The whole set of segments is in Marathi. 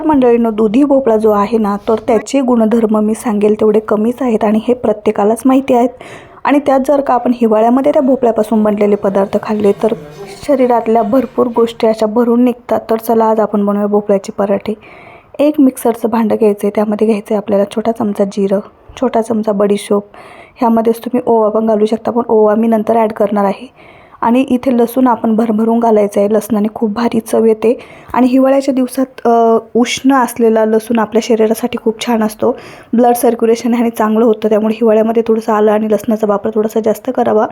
नमस्कार मंडळीनं दुधी भोपळा जो आहे ना तर त्याचे गुणधर्म मी सांगेल तेवढे कमीच आहेत आणि हे प्रत्येकालाच माहिती आहेत. आणि त्यात जर का आपण हिवाळ्यामध्ये त्या भोपळ्यापासून बनलेले पदार्थ खाल्ले तर शरीरातल्या भरपूर गोष्टी अशा भरून निघतात. तर चला आज आपण बनवूया भोपळ्याचे पराठे. एक मिक्सरचं भांडं घ्यायचं आहे त्यामध्ये घ्यायचं आहे आपल्याला छोटा चमचा जिरं छोटा चमचा बडीशोप. ह्यामध्येच तुम्ही ओवा पण घालू शकता पण ओवा मी नंतर ॲड करणार आहे. आणि इथे लसूण आपण भरभरून घालायचं आहे. लसणाने खूप भारी चव येते. आणि हिवाळ्याच्या दिवसात उष्ण असलेला लसूण आपल्या शरीरासाठी खूप छान असतो. ब्लड सर्क्युलेशन ह्याने चांगलं होतं त्यामुळे हिवाळ्यामध्ये थोडंसं आलं आणि लसणाचा वापर थोडासा जास्त करावा.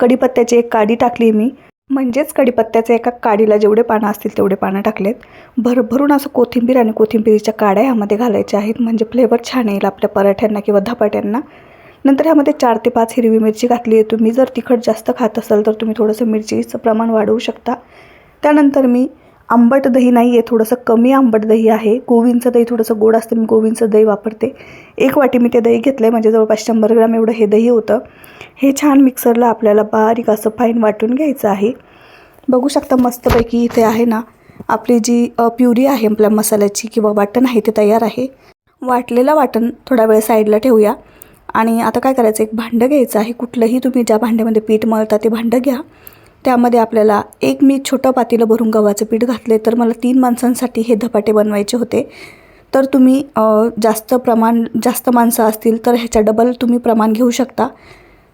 कढीपत्त्याची एक काडी टाकली मी. म्हणजेच कढीपत्त्याच्या एका काडीला जेवढे पानं असतील तेवढे पानं टाकलेत. भरभरून असं कोथिंबीर आणि कोथिंबीरीच्या काड्या ह्यामध्ये घालायच्या आहेत. म्हणजे फ्लेवर छान येईल आपल्या पराठ्यांना किंवा धपाट्यांना. नंतर ह्यामध्ये चार ते पाच हिरवी मिरची घातली आहे. तुम्ही जर तिखट जास्त खात असाल तर तुम्ही थोडंसं मिरचीचं प्रमाण वाढवू शकता. त्यानंतर मी आंबट दही नाही आहे थोडंसं कमी आंबट दही आहे. गोविंचं दही थोडंसं गोड असतं मी गोविंचं दही वापरते. एक वाटी मी ते दही घेतलं आहे म्हणजे जवळपास शंभर ग्राम एवढं हे दही होतं. हे छान मिक्सरला आपल्याला बारीक असं फाईन वाटून घ्यायचं आहे. बघू शकता मस्तपैकी इथे आहे ना आपली जी प्युरी आहे आपल्या मसाल्याची किंवा वाटण आहे ते तयार आहे. वाटलेलं वाटण थोडा वेळ साईडला ठेवूया. आणि आता काय करायचं एक भांडं घ्यायचं आहे. कुठलंही तुम्ही ज्या भांड्यामध्ये पीठ मळता ते भांडं घ्या. त्यामध्ये आपल्याला एक मी छोटं पातीलं भरून गव्हाचं पीठ घातले तर मला तीन माणसांसाठी हे धपाटे बनवायचे होते. तर तुम्ही जास्त प्रमाण जास्त माणसं असतील तर ह्याच्या डबल तुम्ही प्रमाण घेऊ शकता.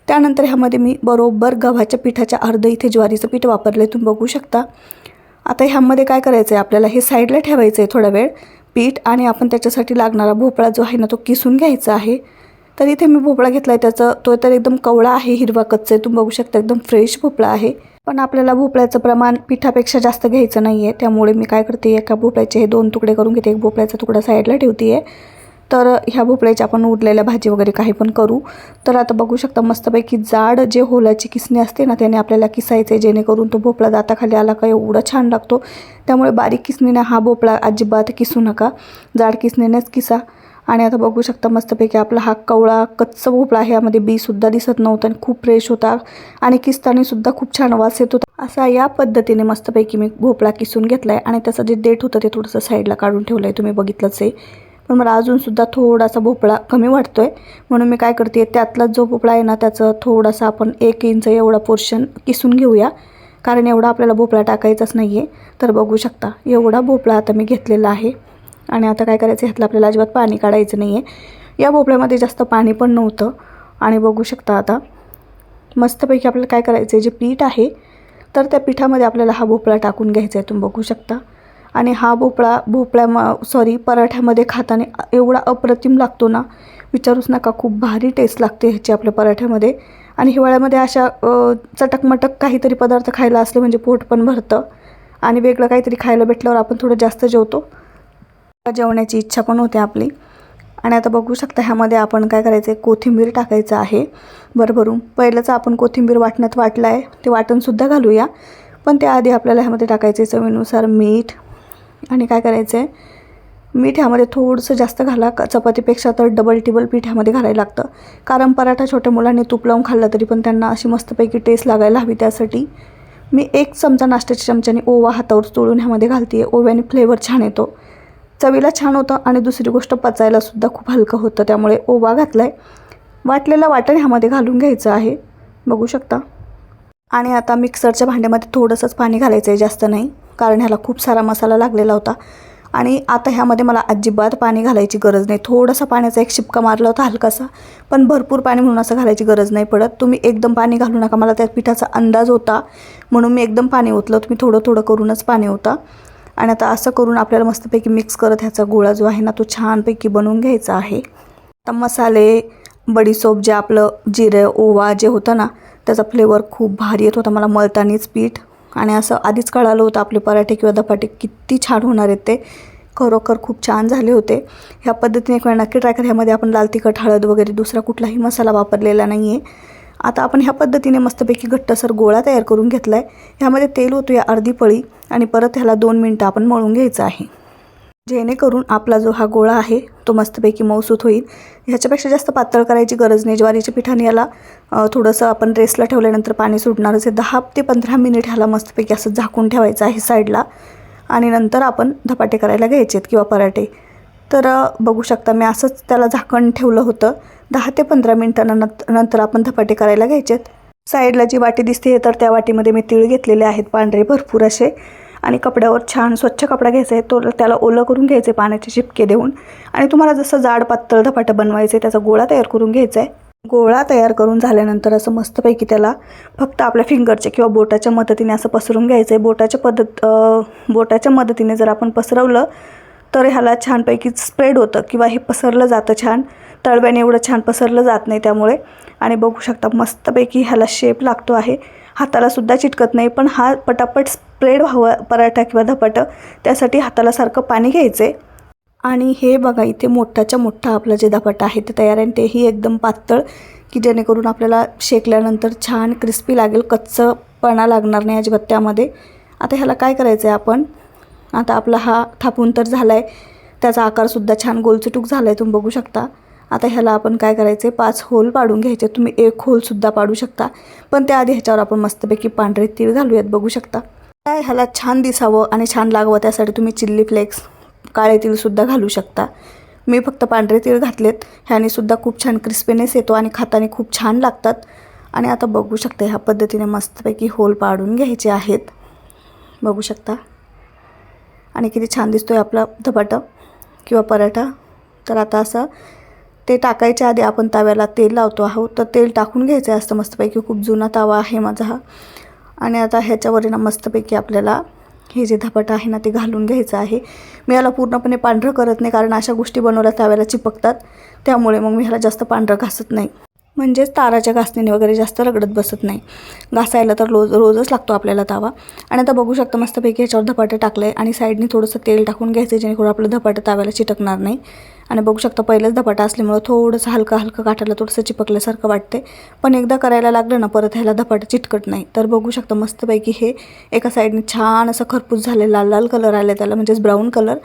त्यानंतर ह्यामध्ये मी बरोबर गव्हाच्या पिठाच्या अर्ध इथे ज्वारीचं पीठ वापरले तुम्ही बघू शकता. आता ह्यामध्ये काय करायचं आहे आपल्याला हे साईडला ठेवायचं आहे थोडा वेळ. पीठ आणि आपण त्याच्यासाठी लागणारा भोपळा जो आहे ना तो किसून घ्यायचा आहे. तर इथे मी भोपळा घेतला आहे त्याचं तो तर एकदम कवळा आहे हिरवा कच्चा आहे. तुम्ही बघू शकता एकदम फ्रेश भोपळा आहे. पण आपल्याला भोपळ्याचं प्रमाण पिठापेक्षा जास्त घ्यायचं नाही आहे त्यामुळे मी काय करते एका भोपळ्याचे हे दोन तुकडे करून घेते. एक भोपळ्याचा तुकडा साईडला ठेवते आहे तर ह्या भोपळ्याची आपण उरलेल्या भाजी वगैरे काही पण करू. तर आता बघू शकता मस्तपैकी जाड जे होलाची किसणी असते ना त्याने आपल्याला किसायचे जेणेकरून तो भोपळा दाताखाली आला का एवढा छान लागतो. त्यामुळे बारीक किसणीने हा भोपळा अजिबात किसू नका. जाड किसणीनेच किसा. आणि आता बघू शकता मस्तपैकी आपला हा कवळा कच्चा भोपळा आहे. यामध्ये बीसुद्धा दिसत नव्हतं आणि खूप फ्रेश होता. आणि किसतानीसुद्धा खूप छान वास येत होता. असा या पद्धतीने मस्तपैकी मी भोपळा किसून घेतला आहे आणि त्याचं जे देठ होतं ते थोडंसं साईडला काढून ठेवलं आहे तुम्ही बघितलंच आहे. पण मला अजूनसुद्धा थोडासा भोपळा कमी वाटतो आहे म्हणून मी काय करते त्यातला जो भोपळा आहे ना त्याचं थोडासा आपण एक इंच एवढा पोर्शन किसून घेऊया. कारण एवढा आपल्याला भोपळा टाकायचाच नाही आहे तर बघू शकता एवढा भोपळा आता मी घेतलेला आहे. आणि आता काय करायचं ह्यातलं आपल्याला अजिबात पाणी काढायचं नाही आहे या भोपळ्यामध्ये जास्त पाणी पण नव्हतं. आणि बघू शकता आता मस्तपैकी आपल्याला काय करायचं आहे जे पीठ आहे तर त्या पिठामध्ये आपल्याला हा भोपळा टाकून घ्यायचा आहे तुम्ही बघू शकता. आणि हा भोपळा भोपळ्या म सॉरी पराठ्यामध्ये खाताना एवढा अप्रतिम लागतो ना विचारूच नका खूप भारी टेस्ट लागते ह्याची आपल्या पराठ्यामध्ये. आणि हिवाळ्यामध्ये अशा चटकमटक काहीतरी पदार्थ खायला असले म्हणजे पोट पण भरतं. आणि वेगळं काहीतरी खायला भेटल्यावर आपण थोडं जास्त जेवतो. जेवण्याची इच्छा पण होते आपली. आणि आता बघू शकता ह्यामध्ये आपण काय करायचं आहे कोथिंबीर टाकायचं आहे. भरभरून पहिलंच आपण कोथिंबीर वाटण्यात वाटलं आहे ते वाटणसुद्धा घालूया. पण त्याआधी आपल्याला ह्यामध्ये टाकायचं आहे चवीनुसार मीठ. आणि काय करायचं आहे मीठ ह्यामध्ये थोडंसं जास्त घाला. चपातीपेक्षा तर डबल टिबल पीठ ह्यामध्ये घालायला लागतं. कारण पराठा छोट्या मुलांनी तूप लावून खाल्ला तरी पण त्यांना अशी मस्तपैकी टेस्ट लागायला हवी त्यासाठी. मी एक चमचा नाश्त्याच्या चमच्याने ओवा हातावर तोडून ह्यामध्ये घालते आहे ओव्याने फ्लेवर छान येतो. चवीला छान होतं आणि दुसरी गोष्ट पचायलासुद्धा खूप हलकं होतं. त्यामुळे ओवा घातला आहे वाटलेला वाटण ह्यामध्ये घालून घ्यायचं आहे. बघू शकता. आणि आता मिक्सरच्या भांड्यामध्ये थोडंसंच पाणी घालायचं आहे जास्त नाही कारण ह्याला खूप सारा मसाला लागलेला होता. आणि आता ह्यामध्ये मला अजिबात पाणी घालायची गरज नाही. थोडासा पाण्याचा एक शिपका मारला होता हलकासा पण भरपूर पाणी म्हणून असं घालायची गरज नाही पडत. तुम्ही एकदम पाणी घालू नका. मला त्या पिठाचा अंदाज होता म्हणून मी एकदम पाणी ओतलं. तुम्ही थोडं थोडं करूनच पाणी होता आणि आता असं करून आपल्याला मस्तपैकी मिक्स करत ह्याचा गोळा जो आहे ना तो छानपैकी बनवून घ्यायचा आहे. आता मसाले बडीसोप जे आपलं जिरे ओवा जे होतं ना त्याचा फ्लेवर खूप भारी येत होता. मला मळतानीच पीठ आणि असं आधीच कळालं होतं आपले पराठे किंवा धपाटे किती छान होणार आहेत ते. खरोखर खूप छान झाले होते. ह्या पद्धतीने एक वेळ नक्की ट्राय करा. ह्यामध्ये आपण लाल तिखट हळद वगैरे दुसरा कुठलाही मसाला वापरलेला नाही आहे आता आपण ह्या पद्धतीने मस्तपैकी घट्टसर गोळा तयार करून घेतला आहे ह्यामध्ये तेल होतो या अर्धी पळी आणि परत ह्याला दोन मिनटं आपण मळून घ्यायचं आहे. जेणेकरून आपला जो हा गोळा आहे तो मस्तपैकी मौसूत होईल. ह्याच्यापेक्षा जास्त पातळ करायची गरज नाही. ज्वारीच्या पिठाने याला थोडंसं आपण रेसला ठेवल्यानंतर पाणी सुटणारच आहे दहा ते पंधरा मिनिट ह्याला मस्तपैकी असं झाकून ठेवायचं आहे साईडला. आणि नंतर आपण धपाटे करायला घ्यायचे आहेत किंवा पराठे. तर बघू शकता मी असंच त्याला झाकण ठेवलं होतं. दहा ते पंधरा मिनटानं नंतर आपण धपाटे करायला घ्यायचेत. साईडला जी वाटी दिसते तर त्या वाटीमध्ये मी तीळ घेतलेले आहेत. पांढरे भरपूर असे. आणि कपड्यावर छान स्वच्छ कपडा घ्यायचा आहे. तो त्याला ओलं करून घ्यायचे पाण्याचे शिपके देऊन. आणि तुम्हाला जसं जाड पातळ धपाटं बनवायचं आहे त्याचा गोळा तयार करून घ्यायचा आहे. गोळा तयार करून झाल्यानंतर असं मस्तपैकी त्याला फक्त आपल्या फिंगरच्या किंवा बोटाच्या मदतीने असं पसरून घ्यायचं आहे. बोटाच्या पद्धत बोटाच्या मदतीने जर आपण पसरवलं तर ह्याला छानपैकी स्प्रेड होतं किंवा हे पसरलं जातं छान. तळव्याने एवढं छान पसरलं जात नाही त्यामुळे. आणि बघू शकता मस्तपैकी ह्याला शेप लागतो आहे. हाताला सुद्धा चिटकत नाही पण हा पटापट स्प्रेड व्हावं पराठा किंवा धपाटं त्यासाठी हाताला सारखं पाणी घ्यायचं. आहे आणि हे बघा इथे मोठाच्या मोठा आपलं जे धपाटा आहे ते तयार आहे तेही एकदम पातळ की जेणेकरून आपल्याला शेकल्यानंतर छान क्रिस्पी लागेल. कच्चपणा लागणार नाही अजिबात त्यामध्ये. आता ह्याला काय करायचं आहे आपण? आता आपला हा थापून तर झाला आहे त्याचा आकारसुद्धा छान गोलचटूक झाला आहे तुम्ही बघू शकता. आता ह्याला आपण काय करायचं? आहे पाच होल पाडून घ्यायचे. तुम्ही एक होलसुद्धा पाडू शकता. पण त्याआधी ह्याच्यावर आपण मस्तपैकी पांढरे तीळ घालूयात बघू शकता. काय ह्याला छान दिसावं आणि छान लागावं त्यासाठी तुम्ही चिल्ली फ्लेक्स काळे तीळसुद्धा घालू शकता. मी फक्त पांढरे तीळ घातलेत. ह्याने सुद्धा खूप छान क्रिस्पीनेस येतो आणि खाताने खूप छान लागतात. आणि आता बघू शकता ह्या पद्धतीने मस्तपैकी होल पाडून घ्यायचे आहेत. बघू शकता. आणि किती छान दिसतो आहे आपला धपाटा किंवा पराठा. तर आता असं ते टाकायच्या आधी आपण तव्याला तेल लावतो आहोत. तर तेल टाकून घ्यायचं असतं मस्तपैकी. खूप जुना तवा आहे माझा हा. आणि आता ह्याच्यावर ना मस्तपैकी आपल्याला हे जे धपाटा आहे ना ते घालून घ्यायचं आहे. मी याला पूर्णपणे पांढरं करत नाही कारण अशा गोष्टी बनवल्या तव्याला चिपकतात. त्यामुळे मग मी ह्याला जास्त पांढरं घासत नाही. म्हणजेच ताराच्या घासणीने वगैरे जास्त रगडत बसत नाही. घासायला तर रोज रोजच लागतो आपल्याला तावा. आणि आता बघू शकता मस्तपैकी ह्याच्यावर धपाटे टाकलं आहे आणि साईडने थोडंसं तेल टाकून घ्यायचं जेणेकरून आपलं धपाटं ताव्याला चिटकणार नाही. आणि बघू शकता पहिलंच धपाटा असल्यामुळं थोडंसं हलकं हलकं काठाला थोडंसं चिपकल्यासारखं वाटते. पण एकदा करायला लागलं ना परत ह्याला धपाटं चिटकत नाही. तर बघू शकता मस्तपैकी हे एका साईडने छान असं खरपूस झाले लाल लाल कलर आले त्याला म्हणजेच ब्राऊन कलर.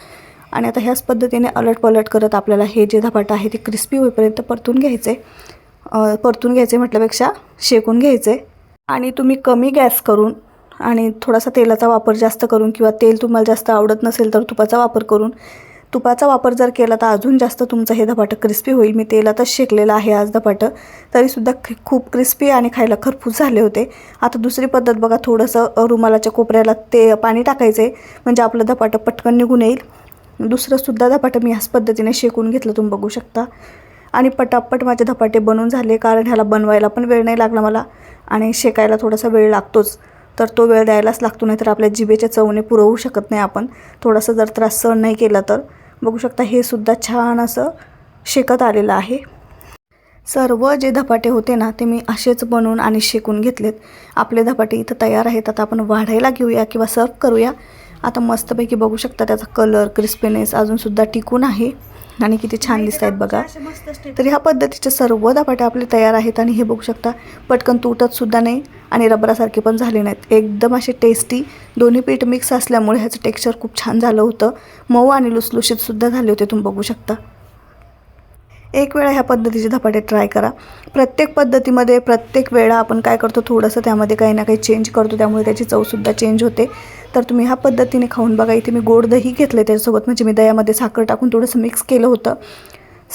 आणि आता ह्याच पद्धतीने अलट पलट करत आपल्याला हे जे धपाटा आहे ते क्रिस्पी होईपर्यंत परतून घ्यायचं. आहे परतून घ्यायचे म्हटल्यापेक्षा शेकून घ्यायचे. आणि तुम्ही कमी गॅस करून आणि थोडासा तेलाचा वापर जास्त करून किंवा तेल तुम्हाला जास्त आवडत नसेल तर तुपाचा वापर करून. तुपाचा वापर जर केला तर अजून जास्त तुमचं हे धपाटं क्रिस्पी होईल. मी तेलातच शेकलेलं आहे आज धपाटं. तरीसुद्धा ख- खूप क्रिस्पी आणि खायला खरपूस झाले होते. आता दुसरी पद्धत बघा थोडंसं रुमालाच्या कोपऱ्याला ते पाणी टाकायचं. आहे म्हणजे आपलं धपाटं पटकन निघून येईल. दुसरंसुद्धा धपाटं मी ह्याच पद्धतीने शेकून घेतलं तुम्ही बघू शकता. आणि पटापट माझे धपाटे बनून झाले कारण ह्याला बनवायला पण वेळ नाही लागला मला आणि शेकायला थोडासा वेळ लागतोच. तर तो वेळ द्यायलाच लागतो नाही तर आपल्या जिभेच्या चवने पुरवू शकत नाही आपण. थोडासा जर त्रास सहन नाही केला तर. बघू शकता हे सुद्धा छान असं शेकत आलेलं आहे. सर्व जे धपाटे होते ना ते मी असेच बनवून आणि शेकून घेतलेत. आपले धपाटे इथं तयार आहेत आता आपण वाढायला घेऊया किंवा सर्व करूया. आता मस्तपैकी बघू शकता त्याचा कलर क्रिस्पीनेस अजूनसुद्धा टिकून आहे. आणि किती छान दिसत आहेत बघा. तर ह्या पद्धतीचे सर्व धपाटे आपले तयार आहेत आणि हे बघू शकता पटकन तुटत सुद्धा नाही आणि रबरासारखे पण झाले नाहीत. एकदम असे टेस्टी दोन्ही पीठ मिक्स असल्यामुळे ह्याचं टेक्स्चर खूप छान झालं होतं. मऊ आणि लुसलुशीत सुद्धा झाले होते तुम्ही बघू शकता. एक वेळा ह्या पद्धतीचे धपाटे ट्राय करा. प्रत्येक पद्धतीमध्ये प्रत्येक वेळा आपण काय करतो थोडंसं त्यामध्ये काही ना काही चेंज करतो त्यामुळे त्याची चवसुद्धा चेंज होते. तर तुम्ही ह्या पद्धतीने खाऊन बघा. इथे मी गोड दही घेतलं आहे त्याच्यासोबत. म्हणजे मी दह्यामध्ये साखर टाकून थोडंसं मिक्स केलं होतं.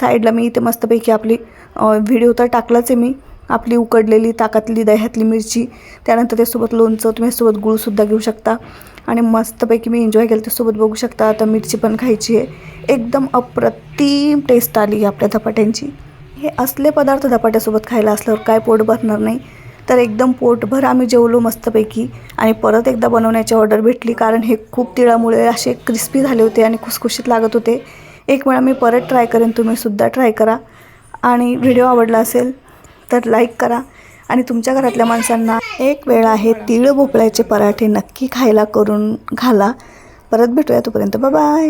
साईडला मी इथे मस्तपैकी आपली व्हिडिओ तर टाकलाच आहे मी. आपली उकडलेली ताकातली दह्यातली मिरची त्यानंतर त्यासोबत लोणचं तुम्ही सोबत गुळसुद्धा घेऊ शकता. आणि मस्तपैकी मी एन्जॉय केलं त्यासोबत बघू शकता आता मिरची पण खायची आहे. एकदम अप्रतिम टेस्ट आली आपल्या धपाट्यांची. हे असले पदार्थ धपाट्यासोबत खायला असल्यावर काय पोट भरणार नाही. तर एकदम पोटभर आम्ही जेवलो मस्तपैकी. आणि परत एकदा बनवण्याची ऑर्डर भेटली कारण हे खूप तिळामुळे असे क्रिस्पी झाले होते आणि खुसखुशीत लागत होते. एक वेळा मी परत ट्राय करेन तुम्हीसुद्धा ट्राय करा. आणि व्हिडिओ आवडला असेल तर लाईक करा. आणि तुमच्या घरातल्या माणसांना एक वेळा आहे तीळ भोपळ्याचे पराठे नक्की खायला करून घाला. परत भेटूया तोपर्यंत. बाय